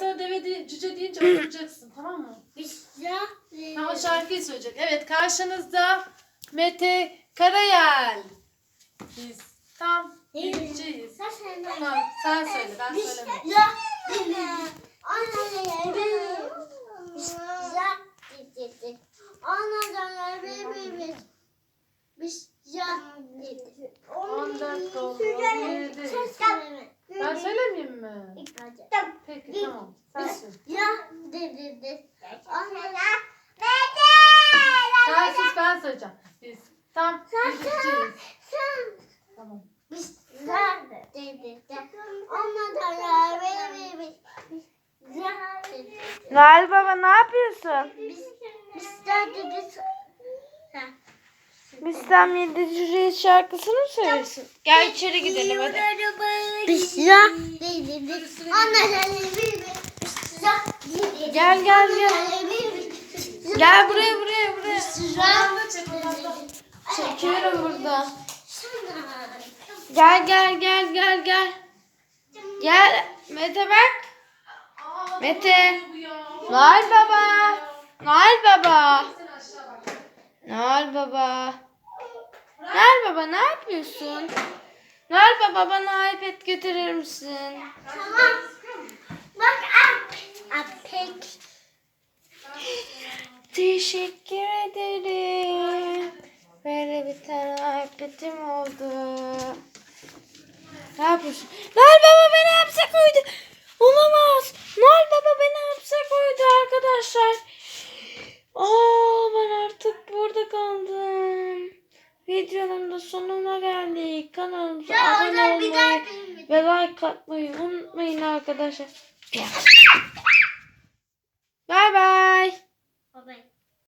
sana deve de, cüce deyince oturacaksın tamam mı? Bismillah. Ama şarkıyı söyleyecek. Evet karşınızda Mete Karayel. Biz tam birinciyiz. Tamam sen söyle ben söylemeyeyim. Bismillah. 14 doldu. 17 mi? İlk alacağım. Peki İlk. tamam. Sensin. Ya dedi dedi. Onlara Mete. Sensiz ben söyleyeceğim. Biz tam birlikteyiz. Sen. Tamam. Biz sen dedi. Onlara böyle bir Galiba ne yapıyorsun? Biz, biz dedi tam yedi cüce şarkısını mı söylüyorsun? Gel içeri gidelim hadi. Gel gel gel. Gel buraya buraya buraya. Çekiyorum burada. Gel gel gel gel gel. Gel Mete bak. Mete. Noel Baba. Noel Baba. Noel Baba. Noel Baba ne yapıyorsun? Noel Baba bana iPad götürür müsün? Teşekkür ederim. Böyle bir tane iPad'im oldu. Ne yapıyorsun? Noel Baba beni hapse koydu. Olamaz. Noel Baba beni hapse koydu arkadaşlar. Aa ben artık burada kaldım. Videonun da sonuna geldik. Kanalımıza abone olmayı ve like atmayı unutmayın arkadaşlar.